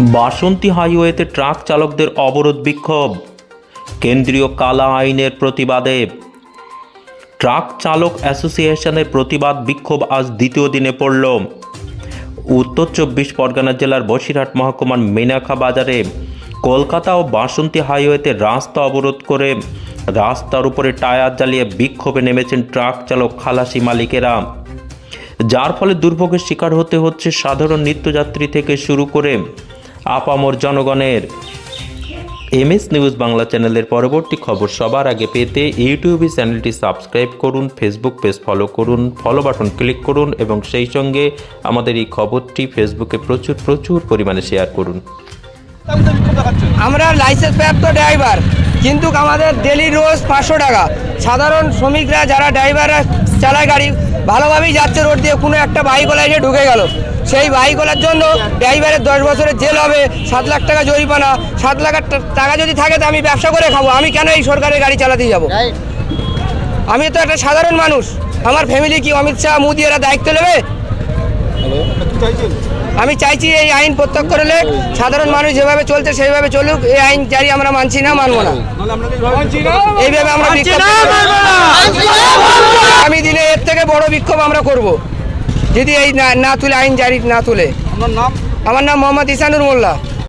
বাসন্তী হাইওয়েতে ট্রাক চালকদের অবরোধ বিক্ষোভ। কেন্দ্রীয় কালা আইনের প্রতিবাদে। ট্রাক চালক অ্যাসোসিয়েশনের প্রতিবাদ বিক্ষোভ আজ দ্বিতীয় দিনে পড়ল। উত্তর চব্বিশ পরগনা জেলার বসিরহাট মহকুমার মেনাখা বাজারে কলকাতা ও বাসন্তী হাইওয়েতে রাস্তা অবরোধ করে রাস্তার উপরে টায়ার জ্বালিয়ে বিক্ষোভে নেমেছেন ট্রাক চালক খালাসি মালিকেরা। যার ফলে দুর্ভোগের শিকার হতে হচ্ছে সাধারণ নিত্যযাত্রী থেকে শুরু করে আপামর জনগণের এমএস নিউজ বাংলা চ্যানেলের পরবর্তী খবর সবার আগে পেতে ইউটিউবে চ্যানেলটি সাবস্ক্রাইব করুন ফেসবুক পেজ ফলো করুন ফলো বাটন ক্লিক করুন এবং সেই সঙ্গে আমাদের এই খবরটি ফেসবুকে প্রচুর প্রচুর পরিমাণে শেয়ার করুন। আমরা লাইসেন্স প্রাপ্ত ড্রাইভার কিন্তু আমাদের ডেলি রোজ পাঁচশো টাকা। সাধারণ শ্রমিকরা যারা ড্রাইভাররা চালায় গাড়ি, ভালোভাবেই যাচ্ছে রোড দিয়ে, কোনো একটা বাইকওয়ালা এসে ঢুকে গেল। সেই বাইকওয়ালার জন্য ড্রাইভারের দশ বছরের জেল হবে সাত লাখ টাকা জরিমানা সাত লাখ টাকা যদি থাকে তো আমি ব্যবসা করে খাব আমি কেন এই সরকারের গাড়ি চালাতে যাব? আমি তো একটা সাধারণ মানুষ আমার ফ্যামিলি কি অমিত শাহ মোদি এরা দায়িত্ব নেবে? আমি চাইছি এই আইন প্রত্যক্ষ করলে সাধারণ মানুষ যেভাবে চলছে সেইভাবে চলুক এই আইন জারি আমরা মানছি না মানবো না। এইভাবে আমরা বিক্ষোভ আমি দিনে এর থেকে বড় বিক্ষোভ আমরা করব। যদি এই না- তুলে আইন জারি না তুলে। আমার নাম মোহাম্মদ ইসানুর মোল্লা।